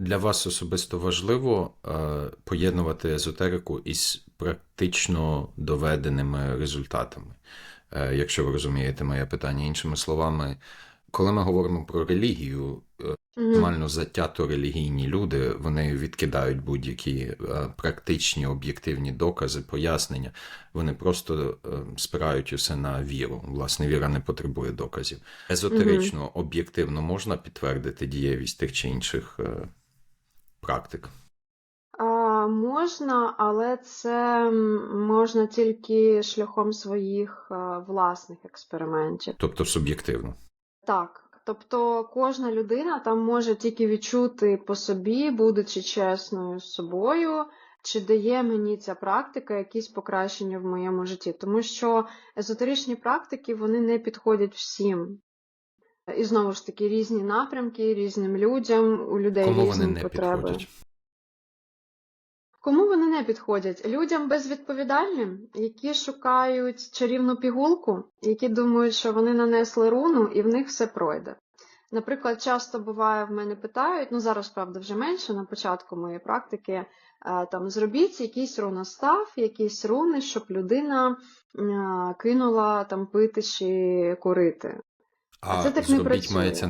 Для вас особисто важливо е, поєднувати езотерику із практично доведеними результатами. Е, якщо ви розумієте моє питання іншими словами, коли ми говоримо про релігію, е, Мгм. затято релігійні люди, вони відкидають будь-які практичні об'єктивні докази, пояснення. Вони просто спирають усе на віру. Власне, віра не потребує доказів. Езотерично, об'єктивно можна підтвердити дієвість тих чи інших практик. А, можна, але це можна тільки шляхом своїх власних експериментів. Тобто суб'єктивно. Так. Тобто кожна людина там може тільки відчути по собі, будучи чесною з собою, чи дає мені ця практика якісь покращення в моєму житті. Тому що езотеричні практики вони не підходять всім. І знову ж таки, різні напрямки, різним людям, у людей Кому різні вони не потреби. підходять? Кому вони не підходять? Людям безвідповідальним, які шукають чарівну пігулку, які думають, що вони нанесли руну і в них все пройде. Наприклад, часто буває, в мене питають, ну зараз, правда, вже менше, на початку моєї практики, е, там зробіть якийсь руностав, якісь руни, щоб людина е, кинула там пити чи курити. А це так не працює. мається